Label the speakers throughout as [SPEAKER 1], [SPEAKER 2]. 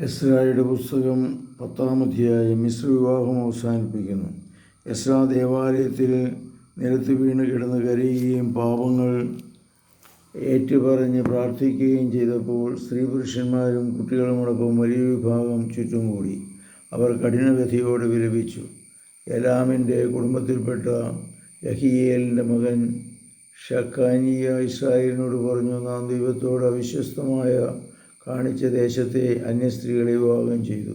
[SPEAKER 1] എസ്രായുടെ പുസ്തകം പത്താം അധ്യായം മിശ്ര വിവാഹം അവസാനിപ്പിക്കുന്നു. എസ്രാ ദേവാലയത്തിൽ നിലത്ത് വീണ് കിടന്ന് കരയുകയും പാപങ്ങൾ ഏറ്റുപറഞ്ഞ് പ്രാർത്ഥിക്കുകയും ചെയ്തപ്പോൾ സ്ത്രീ പുരുഷന്മാരും കുട്ടികളുമടക്കം വലിയ വിഭാഗം ചുറ്റും കൂടി അവർ കഠിനവ്യഥയോട് വിലപിച്ചു എലാമിന്റെ കുടുംബത്തിൽപ്പെട്ട യഹിയേലിന്റെ മകൻ ഷക്കാനിയ ഇസ്രായേലിനോട് പറഞ്ഞു നാം ദൈവത്തോട് അവിശ്വസ്തമായ കാണിച്ച ദേശത്തെ അന്യ അന്യസ്ത്രീകളെ വിവാഹം ചെയ്തു.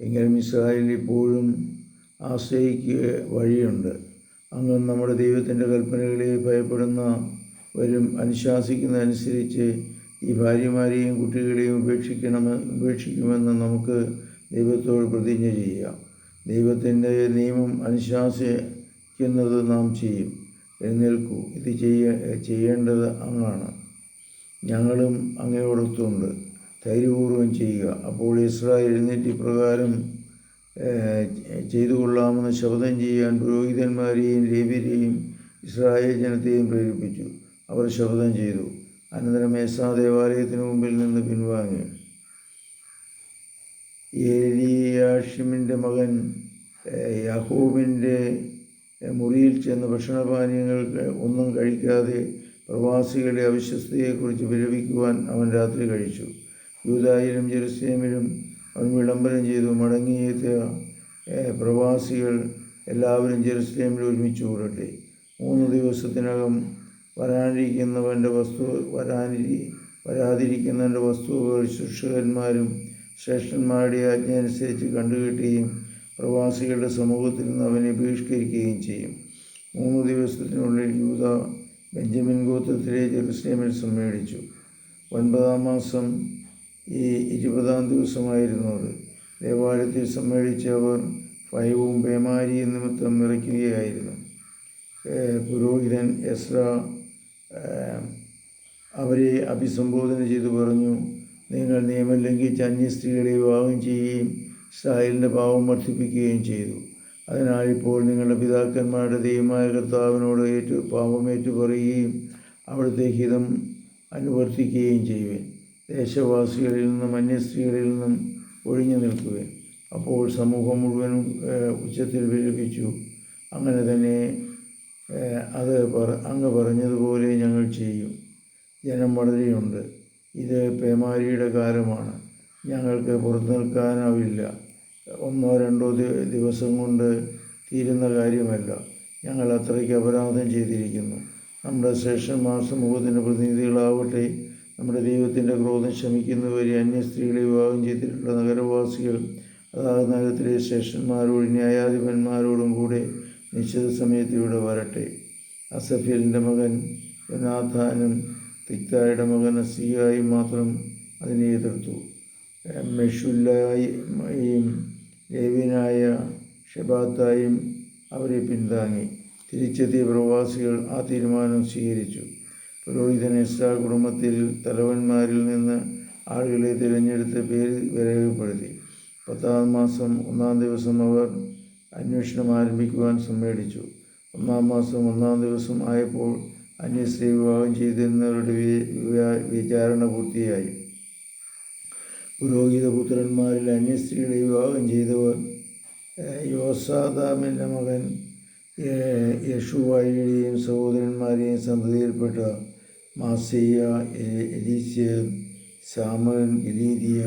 [SPEAKER 1] എങ്കിലും ഇസ്രായേൽ ഇപ്പോഴും ആശ്രയിക്കുക വഴിയുണ്ട്. അങ്ങ് നമ്മുടെ ദൈവത്തിന്റെ കൽപ്പനകളെ ഭയപ്പെടുന്നവരും അനുശാസിക്കുന്നതനുസരിച്ച് ഈ ഭാര്യമാരെയും കുട്ടികളെയും ഉപേക്ഷിക്കണമെന്ന് ഉപേക്ഷിക്കുമെന്ന് നമുക്ക് ദൈവത്തോട് പ്രതിജ്ഞ ചെയ്യാം ദൈവത്തിന്റെ നിയമം അനുശാസിക്കുന്നത് നാം ചെയ്യും. എഴുന്നേൽക്കൂ. ഇത് ചെയ്യ ചെയ്യേണ്ടത് അങ്ങാണ്. ഞങ്ങളും അങ്ങയോടൊത്തുണ്ട്. ധൈര്യപൂർവം ചെയ്യുക. അപ്പോൾ ഇസ്രായേൽ എഴുന്നേറ്റ് ഇപ്രകാരം ചെയ്തു കൊള്ളാമെന്ന് ശബ്ദം ചെയ്യാൻ പുരോഹിതന്മാരെയും ലേവ്യരെയും ഇസ്രായേൽ ജനത്തെയും പ്രേരിപ്പിച്ചു. അവർ ശബ്ദം ചെയ്തു. അനന്തരം മേസാ ദേവാലയത്തിന് മുമ്പിൽ നിന്ന് പിൻവാങ്ങി. ഏലിയാഷിമിന്റെ മകൻ യഹൂബിന്റെ മുറിയിൽ ചെന്ന് ഭക്ഷണപാനീയങ്ങൾ ഒന്നും കഴിക്കാതെ പ്രവാസികളുടെ അവിശ്വസ്തയെക്കുറിച്ച് വിരവിക്കുവാൻ അവൻ രാത്രി കഴിച്ചു. യൂതായിലും ജെറുസലേമിലും അവൻ വിളംബരം ചെയ്തു മടങ്ങിയെത്തിയ പ്രവാസികൾ എല്ലാവരും ജെറുസലേമിൽ ഒരുമിച്ച് കൂടട്ടെ. മൂന്ന് ദിവസത്തിനകം വരാനിരിക്കുന്നവന്റെ വസ്തു വരാനിരി വരാതിരിക്കുന്നവന്റെ വസ്തുവകൾ ശിക്ഷകന്മാരും ശ്രേഷ്ഠന്മാരുടെ ആജ്ഞ അനുസരിച്ച് കണ്ടുകെട്ടുകയും പ്രവാസികളുടെ സമൂഹത്തിൽ നിന്ന് അവനെ ബഹിഷ്കരിക്കുകയും ചെയ്യും. മൂന്ന് ദിവസത്തിനുള്ളിൽ യൂത ബെഞ്ചമിൻ ഗോത്രത്തിലെ ജെറുസലേമിൽ സമ്മേളിച്ചു. ഒൻപതാം മാസം ഈ ഇരുപതാം ദിവസമായിരുന്നു അത്. ദേവാലയത്തിൽ സമ്മേളിച്ച അവർ ഭയവും പേമാരി നിമിത്തം നിറയ്ക്കുകയായിരുന്നു. പുരോഹിതൻ എസ്ര അവരെ അഭിസംബോധന ചെയ്തു പറഞ്ഞു നിങ്ങൾ നിയമം ലംഘിച്ച് അന്യ സ്ത്രീകളെ വിവാഹം ചെയ്യുകയും ഇസ്രായേലിന്റെ പാവം വർദ്ധിപ്പിക്കുകയും ചെയ്തു. അതിനാൽ ഇപ്പോൾ നിങ്ങളുടെ പിതാക്കന്മാരുടെ ദൈവമായ കർത്താവിനോട് ഏറ്റു പാപമേറ്റു പറയുകയും അവിടുത്തെ ഹിതം അനുവർത്തിക്കുകയും ചെയ്യുവേൻ. ദേശവാസികളിൽ നിന്നും അന്യസ്ത്രീകളിൽ നിന്നും ഒഴിഞ്ഞു നിൽക്കുകയും അപ്പോൾ സമൂഹം മുഴുവനും ഉച്ചത്തിൽ വിലപിച്ചു അങ്ങനെ തന്നെ അത് പറ അങ്ങ് പറഞ്ഞതുപോലെ ഞങ്ങൾ ചെയ്യും. ജനം വളരെയുണ്ട്. ഇത് പേമാരിയുടെ കാലമാണ്. ഞങ്ങൾക്ക് പുറത്തു നിൽക്കാനാവില്ല. ഒന്നോ രണ്ടോ ദിവസം കൊണ്ട് തീരുന്ന കാര്യമല്ല. ഞങ്ങൾ അത്രയ്ക്ക് അപരാധം ചെയ്തിരിക്കുന്നു. നമ്മുടെ ശ്രേഷ്ഠന്മാർ സമൂഹത്തിന്റെ പ്രതിനിധികളാവട്ടെ നമ്മുടെ ദൈവത്തിന്റെ ക്രോധം ശമിക്കുന്നവരെ അന്യ സ്ത്രീകളെ വിവാഹം ചെയ്തിട്ടുള്ള നഗരവാസികൾ അതാത് നഗരത്തിലെ ശേഷന്മാരോടും ന്യായാധിപന്മാരോടും കൂടെ നിശ്ചിത സമയത്ത് ഇവിടെ വരട്ടെ. അസഫേലിന്റെ മകൻ യോനാഥാനും തിക്തായുടെ മകൻ അസിയായും മാത്രം അതിനെ എതിർത്തു. മെഷുല്ലായും ലേവിനായ ഷെബാത്തായും അവരെ പിന്താങ്ങി. തിരിച്ചെത്തിയ പ്രവാസികൾ ആ തീരുമാനം സ്വീകരിച്ചു. പുരോഹിതൻ എസ്രാ കുടുംബത്തിൽ തലവന്മാരിൽ നിന്ന് ആളുകളെ തിരഞ്ഞെടുത്ത് പേര് രേഖപ്പെടുത്തി പത്താം മാസം ഒന്നാം ദിവസം അവർ അന്വേഷണം ആരംഭിക്കുവാൻ സമ്മേളിച്ചു. ഒന്നാം മാസം ഒന്നാം ദിവസം ആയപ്പോൾ അന്യസ്ത്രീ വിവാഹം ചെയ്തിരുന്നവരുടെ വിചാരണ പൂർത്തിയായി. പുരോഹിത പുത്രന്മാരിൽ അന്യസ്ത്രീകളെ വിവാഹം ചെയ്തവർ യോസാദാമിന്റെ മകൻ യശുവായിയുടെയും സഹോദരന്മാരെയും സന്തതിയിൽപ്പെട്ട മാസിയ എലീസ്യ സാമൻ ഗലീദിയ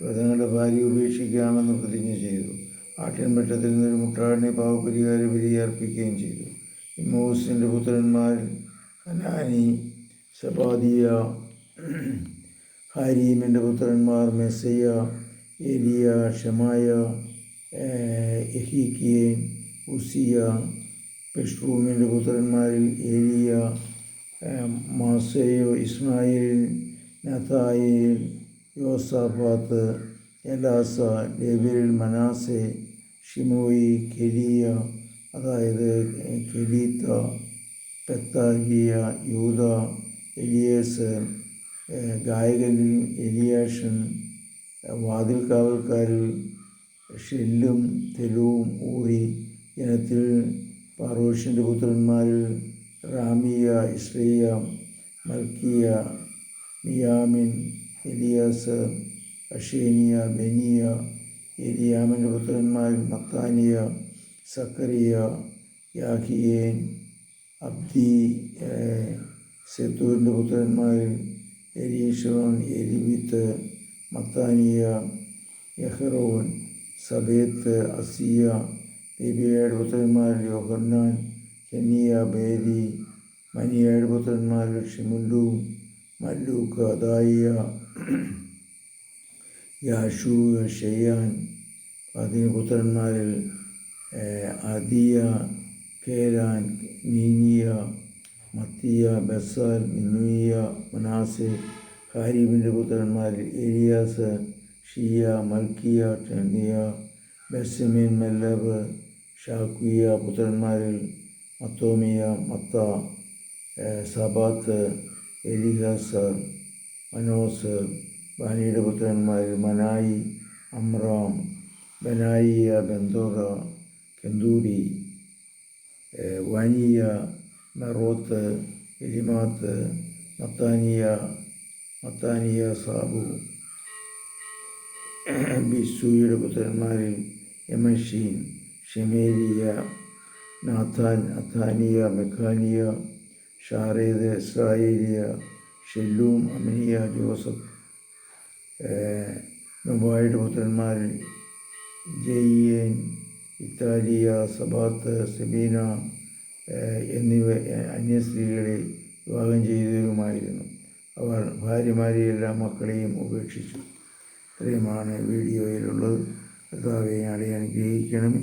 [SPEAKER 1] തങ്ങളുടെ ഭാര്യ ഉപേക്ഷിക്കാമെന്ന് പ്രതിജ്ഞ ചെയ്തു. ആട്ടിൻപറ്റത്തിൽ നിന്നൊരു മുട്ടാടിനെ പാവപരിഹാര ബലിയർപ്പിക്കുകയും ചെയ്തു. ഇമ്മോസിന്റെ പുത്രന്മാർ ഹനാനി സബാദിയ ഹാരീമിന്റെ പുത്രന്മാർ മെസ്സയ്യ എലിയ ഷമായ എഹിക്കിയൻ ഉസിയ പെഷ്റൂമിന്റെ പുത്രന്മാരിൽ ഏലിയ മാസയോ ഇസ്മായിൽ നഥായിൽ യോസാഫാത്ത് എലാസ ലബിൽ മനാസെ ഷിമോയി കെരിയ അതായത് കെലീത്ത പെത്താഹിയ യൂത എലിയേസ് ഗായകനിൽ എലിയാഷൻ വാതിൽ കാവൽക്കാരിൽ ഷെല്ലും തെലുവും ഊറി ജനത്തിൽ പാറോഷിന്റെ പുത്രന്മാരിൽ റാമിയ ഇസ്രിയ മൽക്കിയ മിയാമിൻ എലിയാസ് അഷേനിയ ബെനിയ എലിയാമിന്റെ പുത്രന്മാരിൽ മത്താനിയ സക്കറിയ യാഹിയേൻ അബ്ദി സെത്തൂരിന്റെ പുത്രന്മാരിൽ എലീഷോൻ എലിവിത്ത് മത്താനിയ യഹ്റോൻ സബേത്ത് അസിയ ലിബിയയുടെ പുത്രന്മാരിൽ യോഹന്നാൻ കെനിയ ബേരി മനിയയുടെ പുത്രന്മാരിൽ ഷിമുല്ലു മല്ലൂക്ക് അദായിയ യാഷു ഷെയ്യാൻ പതിന് പുത്രന്മാരിൽ അദിയ കേരാൻ നീനിയ മത്തിയ ബസാൽ മിന്നുയ മനാസ് ഹാരിബിന്റെ പുത്രന്മാരിൽ ഏലിയാസ് ഷിയ മൽക്കിയ ടെന്നിയ ബെസമിൻ മെല്ലബ് ഷാക്കിയ പുത്രന്മാരിൽ മത്തോമിയ മത്ത സബാത്ത് എലിഹാസർ മനോസ് ബാനിയുടെ പുത്രന്മാർ മനായി അമ്രാം ബനായിയ ബെന്തോറ കെന്തൂരി വാനിയ മെറോത്ത് എലിമാത്ത് മത്താനിയ മത്താനിയ സാബു ബിസൂയുടെ പുത്രന്മാരിൽ യമഷീൻ ഷെമേരിയ നാഥാൻ അഥാനിയ മെക്കാനിയ ഷാറേദ് ഇസ്രായേലിയ ഷെല്ലൂം അമിനിയ ജോസഫ് നൊബായുടെ പുത്രന്മാരിൽ ജയ്യേൻ ഇത്താലിയ സബാത്ത് സെബീന എന്നിവ അന്യ സ്ത്രീകളെ വിവാഹം ചെയ്തവരുമായിരുന്നു. അവർ ഭാര്യമാരെയെല്ലാം മക്കളെയും ഉപേക്ഷിച്ചു. ഇത്രയുമാണ് വീഡിയോയിലുള്ളത്. കർത്താവെ ഞങ്ങളെ അനുഗ്രഹിക്കണമേ.